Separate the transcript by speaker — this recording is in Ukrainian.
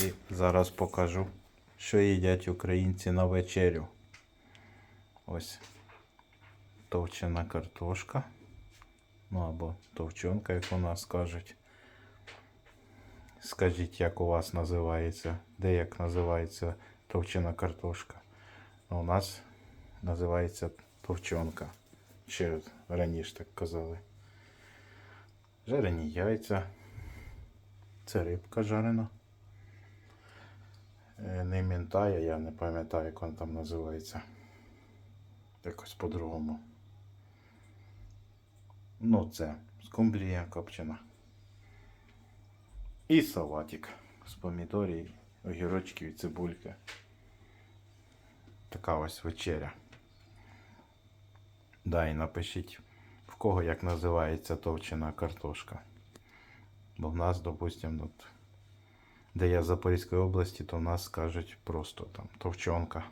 Speaker 1: І зараз покажу, що їдять українці на вечерю. Ось товчена картошка. Ну або товчонка, як у нас кажуть. Скажіть, як у вас називається, де як називається товчена картошка. Ну, у нас називається товчонка. Ще раніше так казали. Жарені яйця. Це рибка жарена. Не мінтая, я не пам'ятаю, як вона там називається. Якось по-другому. Ну, це скумбрія копчена. І салатик з помідорів, огірочків і цибульки. Така ось вечеря. Да, і напишіть, в кого як називається товчена картошка. Бо в нас, допустимо, от, де я з Запорізької області, то нас кажуть просто там товчонка.